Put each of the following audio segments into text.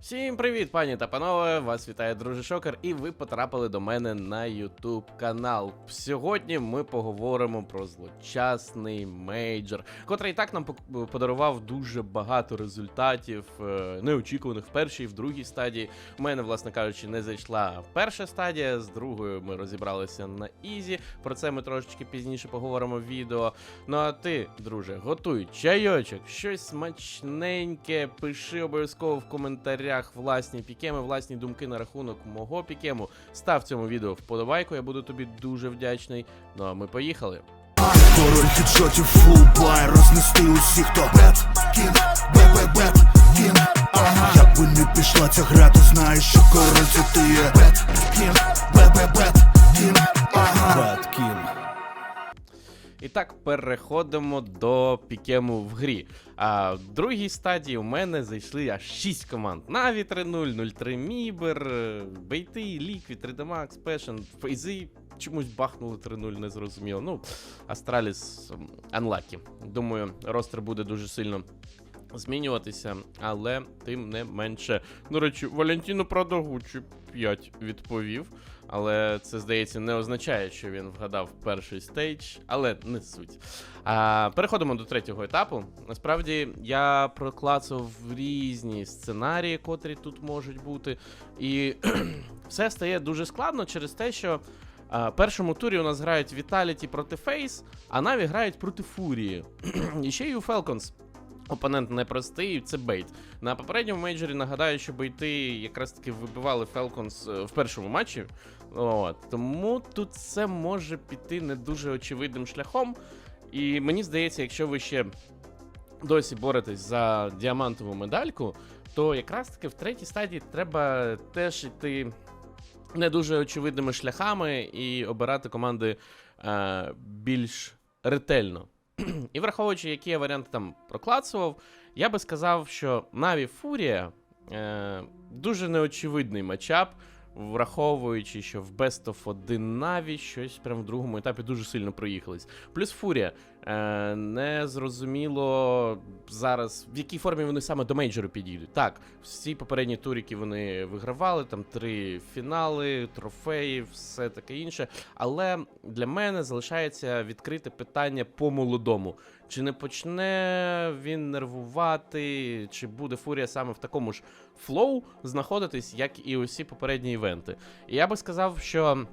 Всім привіт, пані та панове! Вас вітає друже Шокер, і ви потрапили до мене на YouTube канал. Сьогодні ми поговоримо про злочасний мейджор, котрий так нам подарував дуже багато результатів, е, неочікуваних в першій, в другій стадії. У мене, власне кажучи, не зайшла перша стадія. З другою ми розібралися на Ізі. Про це ми трошечки пізніше поговоримо в відео. Ну а ти, друже, готуй чайочок, щось смачненьке. Пиши обов'язково в коментарях власні пікеми, власні думки на рахунок мого пікему. Став цьому відео вподобайку, я буду тобі дуже вдячний. Ну а ми поїхали. Король хедшотів фулбай Рознести усіх, хто бет Кін, бе бет Кін, ага Як би не пішла ця гра, то знаєш, що король це ти є Бет, кін, бе бет Кін, ага Бет, кін І так, переходимо до пікему в грі. А в другій стадії у мене зайшли аж 6 команд: Na'Vi 3-0, 0-3 Мібер, Бейти, Liquid, 3D Max, Passion, Фейзи чомусь бахнули 3-0, не. Ну, Астраліс Unlucky. Думаю, ростер буде дуже сильно. Змінюватися, але тим не менше. До речі, Валентіно Продогучі 5 відповів. Але це, здається, не означає, що він вгадав перший стейдж, але не суть. А, переходимо до третього етапу. Насправді я проклацав різні сценарії, котрі тут можуть бути. І все стає дуже складно через те, що а, першому турі у нас грають Vitality проти Фейс, а Наві грають проти Фурії. І ще й у Falcons Опонент непростий, це бейт. На попередньому мейджорі нагадаю, що бейти якраз таки вибивали е, в першому матчі. От. Тому тут це може піти не дуже очевидним шляхом. І мені здається, якщо ви ще досі боретесь за діамантову медальку, то якраз таки в третій стадії треба теж йти не дуже очевидними шляхами і обирати команди е, більш ретельно. І враховуючи, які я варіанти там проклацував, я би сказав, що Наві Фурія е, дуже неочевидний матчап, враховуючи, що в Best of 1 Наві щось прямо в другому етапі дуже сильно проїхались. Плюс Фурія. Е, не зрозуміло зараз, в якій формі вони саме до мейджору підійдуть. Так, всі попередні турики вони вигравали, там три фінали, трофеї, все таке інше. Але для мене залишається відкрите питання по молодому. Чи не почне він нервувати, чи буде фурія саме в такому ж флоу знаходитись, як і усі попередні івенти? І я би сказав, що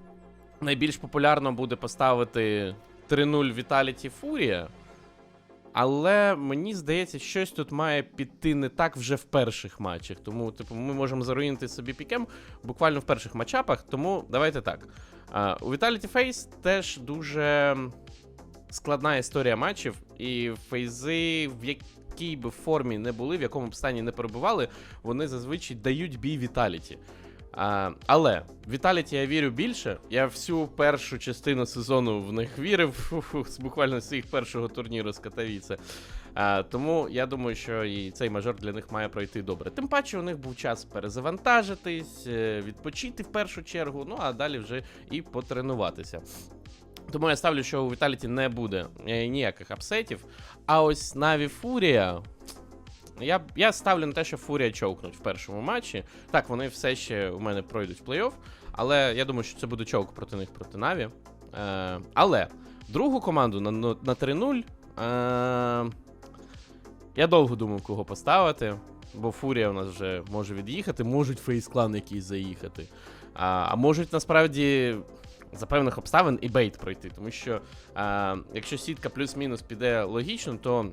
найбільш популярно буде поставити 3-0 Vitality Фурія. Але мені здається, щось тут має піти не так вже в перших матчах. Тому, типу, ми можемо заруїнити собі пікем буквально в перших матчапах. Тому давайте так. У Vitality Face теж дуже складна історія матчів, і фейзи, в якій би формі не були, в якому б стані не перебували, вони зазвичай дають бій Віталіті. А, але Віталіті я вірю більше. Я всю першу частину сезону в них вірив, з буквально з їх першого турніру з Катавіце. А, тому я думаю, що і цей мажор для них має пройти добре. Тим паче, у них був час перезавантажитись, е, відпочити в першу чергу, ну а далі вже і потренуватися. Тому я ставлю, що у Віталіті не буде е, ніяких апсетів. А ось Наві Фурія. Я, я ставлю на те, що Фурія човкнуть в першому матчі. Так, вони все ще у мене пройдуть в плей-офф, але я думаю, що це буде човк проти них проти Наві. Е, але другу команду на, на на 3-0. Е, я довго думав, кого поставити, бо Фурія у нас вже може від'їхати, можуть фейс-клан якийсь заїхати. А, а можуть насправді за певних обставин і бейт пройти. Тому що а, якщо сітка плюс-мінус піде логічно, то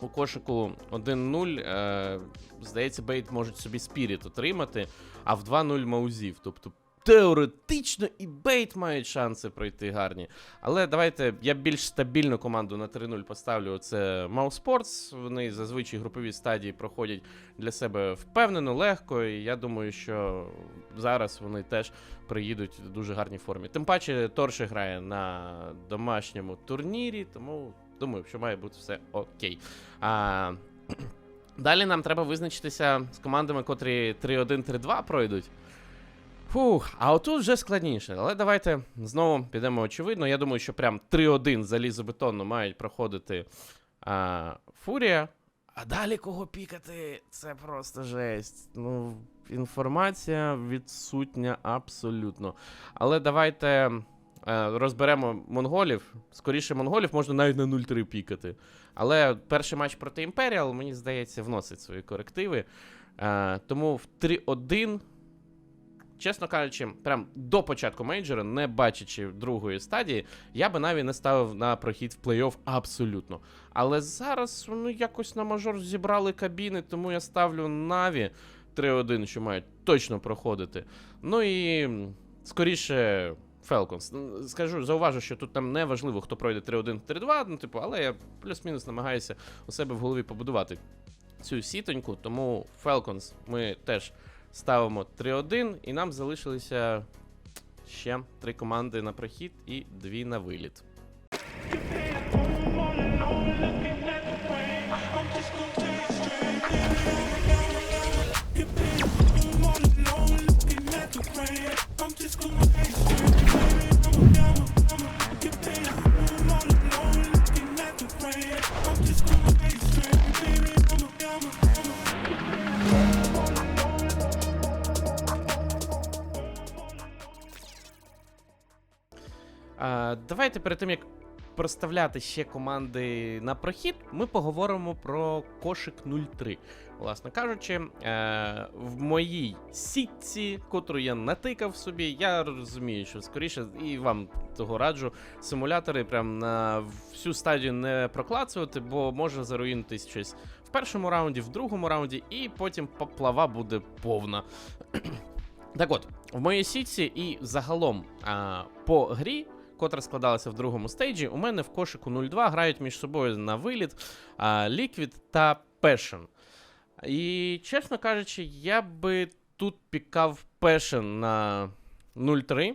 у кошику 1-0, е, здається, бейт можуть собі спіріт отримати, а в 2-0 маузів. Тобто теоретично і бейт мають шанси пройти гарні. Але давайте я більш стабільну команду на 3-0 поставлю. Це Sports. Вони зазвичай групові стадії проходять для себе впевнено, легко. І я думаю, що зараз вони теж приїдуть в дуже гарній формі. Тим паче, Торші грає на домашньому турнірі, тому думаю, що має бути все окей. А, далі нам треба визначитися з командами, котрі 3-1-3-2 пройдуть. Фух, а отут вже складніше. Але давайте знову підемо очевидно. Я думаю, що прям 3-1 залізобетонно мають проходити а, Фурія. А далі кого пікати, це просто жесть. Ну, інформація відсутня абсолютно. Але давайте розберемо монголів. Скоріше, монголів можна навіть на 0-3 пікати. Але перший матч проти Імперіал, мені здається, вносить свої корективи. Е, тому в 3-1. Чесно кажучи, прям до початку мейджора, не бачачи другої стадії, я би навіть не ставив на прохід в плей-офф абсолютно. Але зараз ну, якось на мажор зібрали кабіни, тому я ставлю Наві 3-1, що мають точно проходити. Ну і скоріше. Falcons. Скажу, зауважу, що тут там не важливо, хто пройде 3-1, 3-2, ну, типу, але я плюс-мінус намагаюся у себе в голові побудувати цю сітоньку, тому Falcons ми теж ставимо 3-1, і нам залишилися ще три команди на прохід і дві на виліт. А, давайте перед тим, як проставляти ще команди на прохід, ми поговоримо про кошик 03. Власне кажучи, е, в моїй сітці, котру я натикав собі, я розумію, що скоріше, і вам того раджу, симулятори прям на всю стадію не проклацувати, бо може заруїнитись щось в першому раунді, в другому раунді, і потім поплава буде повна. Так от, в моїй сітці і загалом а, по грі, котра складалася в другому стейджі, у мене в кошику 0-2 грають між собою на виліт Liquid та Passion. І, чесно кажучи, я би тут пікав Passion на 0-3,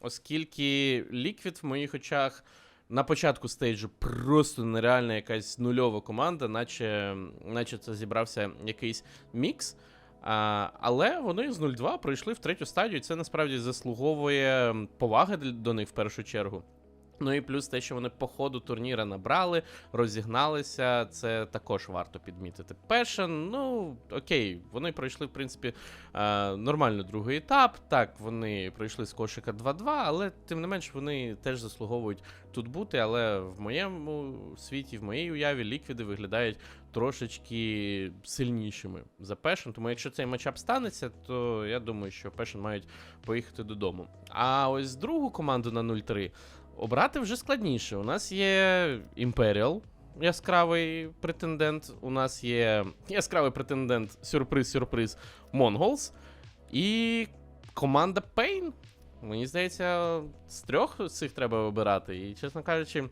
оскільки Liquid в моїх очах на початку стейджу просто нереальна якась нульова команда, наче, наче це зібрався якийсь мікс. А, але вони з 0-2 пройшли в третю стадію, і це насправді заслуговує поваги до них в першу чергу. Ну і плюс те, що вони по ходу турніра набрали, розігналися, це також варто підмітити. Пешен, ну окей, вони пройшли, в принципі, е, нормально другий етап. Так, вони пройшли з кошика 2-2, але тим не менш вони теж заслуговують тут бути. Але в моєму світі, в моїй уяві, ліквіди виглядають трошечки сильнішими за Пешен. Тому якщо цей матчап станеться, то я думаю, що Пешен мають поїхати додому. А ось другу команду на 0-3 обрати вже складніше. У нас є Imperial, яскравий претендент. У нас є яскравий претендент, сюрприз-сюрприз Mongols. І команда Pain. Мені здається, з трьох цих треба обирати. І, чесно кажучи,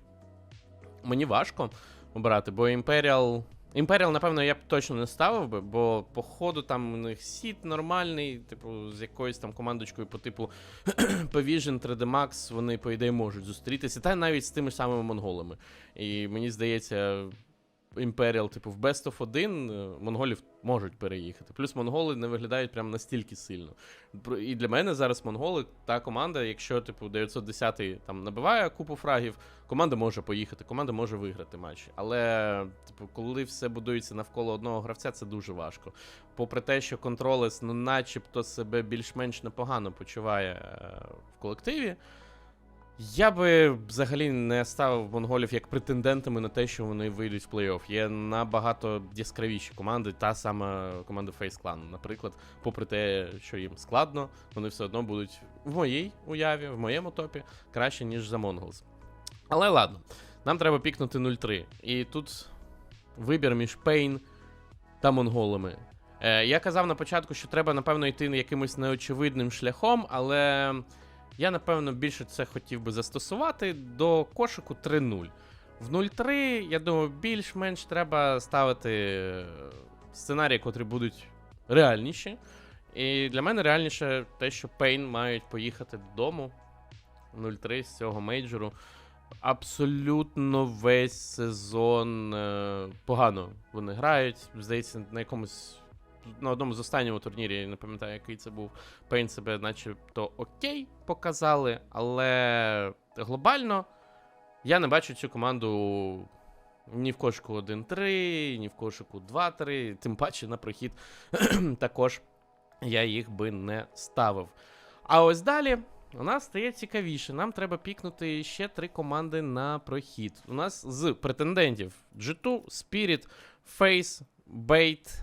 мені важко обирати, бо Imperial. Imperial, напевно, я б точно не ставив би, бо по ходу там у них сіт нормальний, типу, з якоюсь там командочкою по типу Pvision 3D Max, вони, по ідеї, можуть зустрітися, та навіть з тими самими монголами. І мені здається, Imperial, типу, в Best of 1 е, монголів можуть переїхати. Плюс монголи не виглядають прям настільки сильно. І для мене зараз монголи та команда, якщо, типу, 910 там набиває купу фрагів, команда може поїхати, команда може виграти матч. Але, типу, коли все будується навколо одного гравця, це дуже важко. Попри те, що контролес, ну, начебто, себе більш-менш непогано почуває е, в колективі. Я би взагалі не ставив монголів як претендентами на те, що вони вийдуть в плей-офф. Є набагато яскравіші команди, та сама команда Face Clan, наприклад, попри те, що їм складно, вони все одно будуть в моїй уяві, в моєму топі краще, ніж за Mongols. Але ладно, нам треба пікнути 0-3. І тут вибір між Pain та монголами. Е, я казав на початку, що треба, напевно, йти якимось неочевидним шляхом, але я, напевно, більше це хотів би застосувати до кошику 3-0. В 0-3, я думаю, більш-менш треба ставити е, сценарії, котрі будуть реальніші. І для мене реальніше те, що Пейн мають поїхати додому 0-3 з цього мейджору. Абсолютно весь сезон е, погано вони грають. Здається, на якомусь на одному з останнього турнірів, я не пам'ятаю, який це був. Пейн себе начебто окей показали, але глобально я не бачу цю команду ні в кошику 1-3, ні в кошику 2-3, тим паче на прохід також я їх би не ставив. А ось далі у нас стає цікавіше. Нам треба пікнути ще три команди на прохід. У нас з претендентів G2, Spirit, Face, Bait.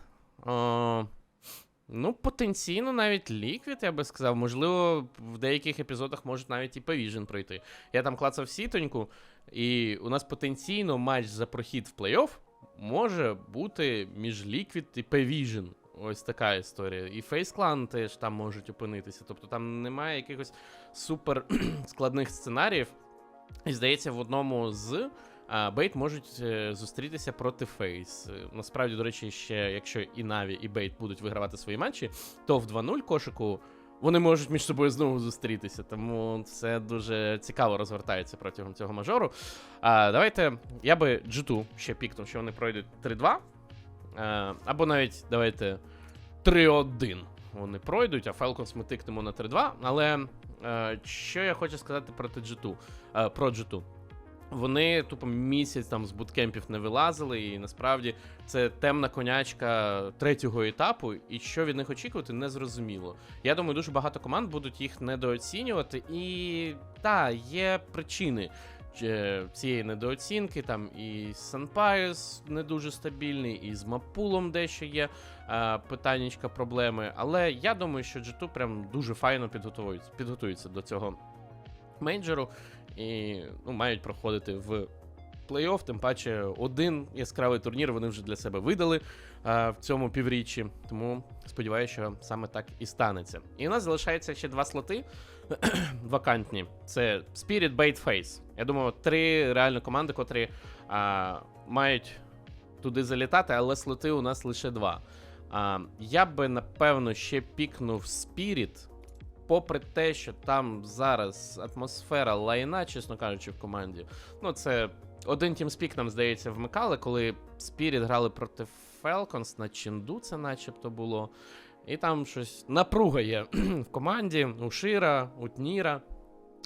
Ну, потенційно навіть Liquid, я би сказав. Можливо, в деяких епізодах можуть навіть і Pavision пройти. Я там клацав сітоньку, і у нас потенційно матч за прохід в плей-офф може бути між Liquid і Pavision. Ось така історія. І Clan теж там можуть опинитися. Тобто там немає якихось супер складних сценаріїв. І здається, в одному з Бейт можуть е, зустрітися проти Фейс. Е, Насправді, до речі, ще якщо і Наві, і Бейт будуть вигравати свої матчі, то в 2-0 кошику вони можуть між собою знову зустрітися. Тому це дуже цікаво розгортається протягом цього мажору. А, давайте. Я би G2 ще пікнув, що вони пройдуть 3-2. Е, або навіть давайте 3-1 вони пройдуть, а Falcons ми тикнемо на 3-2. Але е, що я хочу сказати проти G2, е, про G2. Вони тупо місяць там з буткемпів не вилазили, і насправді це темна конячка третього етапу, і що від них очікувати, не зрозуміло. Я думаю, дуже багато команд будуть їх недооцінювати, і так, є причини е, цієї недооцінки. Там і Санпайс не дуже стабільний, і з Мапулом дещо є е, питаннячка проблеми. Але я думаю, що G2 прям дуже файно підготуються, підготуються до цього мейджору і ну, мають проходити в плей-офф. Тим паче один яскравий турнір вони вже для себе видали а, в цьому півріччі. Тому сподіваюся, що саме так і станеться. І у нас залишається ще два слоти вакантні: це Spirit Bait Face. Я думаю, три реально команди, котрі а, мають туди залітати, але слоти у нас лише два. А, я би напевно ще пікнув Spirit попри те, що там зараз атмосфера лайна, чесно кажучи, в команді. Ну, це один тімспік, нам здається, вмикали, коли Spirit грали проти Falcons на Ченду, це начебто було. І там щось напруга є в команді, у Шира, у Тніра.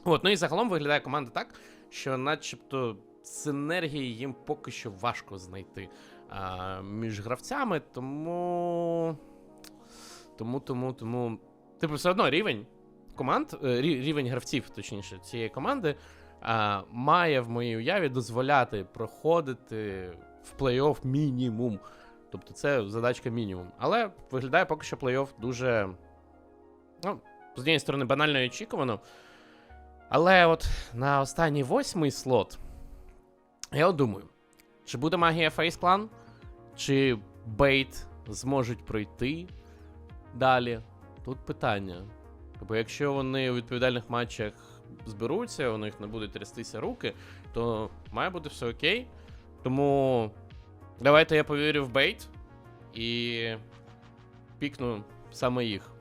От, ну і загалом виглядає команда так, що начебто синергії їм поки що важко знайти а, між гравцями, тому. Тому, тому, тому. Типу, все одно рівень команд, е, рівень гравців, точніше, цієї команди, а, має в моїй уяві дозволяти проходити в плей-офф мінімум. Тобто це задачка мінімум. Але виглядає поки що плей-офф дуже. Ну, з однієї сторони, банально і очікувано. Але от на останній восьмий слот. Я от думаю, чи буде магія Clan, чи Бейт зможуть пройти далі. Тут питання. Бо якщо вони у відповідальних матчах зберуться, у них не будуть трястися руки, то має бути все окей. Тому давайте я повірю в бейт і пікну саме їх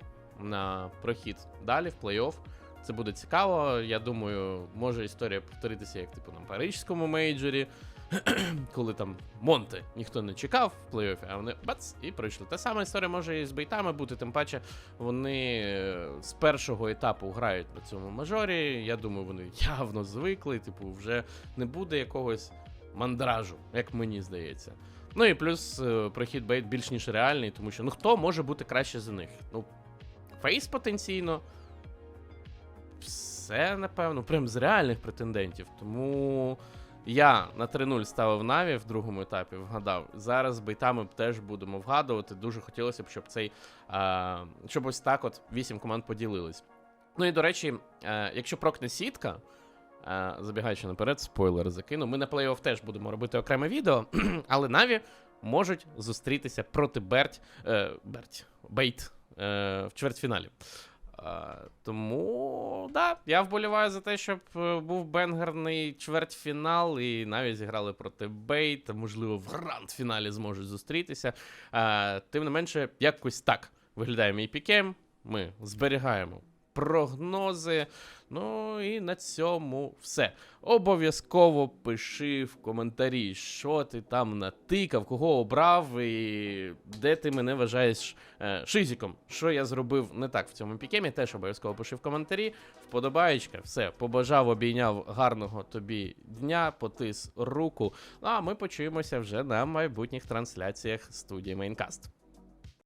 на прохід далі в плей-офф. Це буде цікаво. Я думаю, може історія повторитися, як типу на парижському мейджорі, коли там Монте ніхто не чекав в плей-оффі, а вони бац і пройшли. Та сама історія може і з бейтами бути, тим паче вони е, з першого етапу грають на цьому мажорі. Я думаю, вони явно звикли, типу, вже не буде якогось мандражу, як мені здається. Ну і плюс е, прохід бейт більш ніж реальний, тому що ну хто може бути краще за них? Ну, Фейс потенційно. Все, напевно, прям з реальних претендентів. Тому я на 3-0 ставив Наві в другому етапі, вгадав. Зараз бейтами теж будемо вгадувати. Дуже хотілося б, щоб цей. А, щоб ось так от 8 команд поділились. Ну і до речі, е, якщо прокне сітка, е, забігаючи наперед, спойлер закину. Ми на плей-офф теж будемо робити окреме відео, але Наві можуть зустрітися проти Берть, е, Берть Бейт е, в чвертьфіналі. А, тому, да, я вболіваю за те, щоб е, був бенгерний чвертьфінал, і навіть зіграли проти Бейт, можливо, в гранд-фіналі зможуть зустрітися. А, тим не менше, якось так виглядає мій пікем. Ми зберігаємо прогнози. Ну і на цьому все. Обов'язково пиши в коментарі, що ти там натикав, кого обрав і де ти мене вважаєш е, шизіком. Що я зробив не так в цьому пікемі, теж обов'язково пиши в коментарі. Вподобаєчка, все, побажав, обійняв гарного тобі дня, потис руку. Ну, а ми почуємося вже на майбутніх трансляціях студії Майнкаст.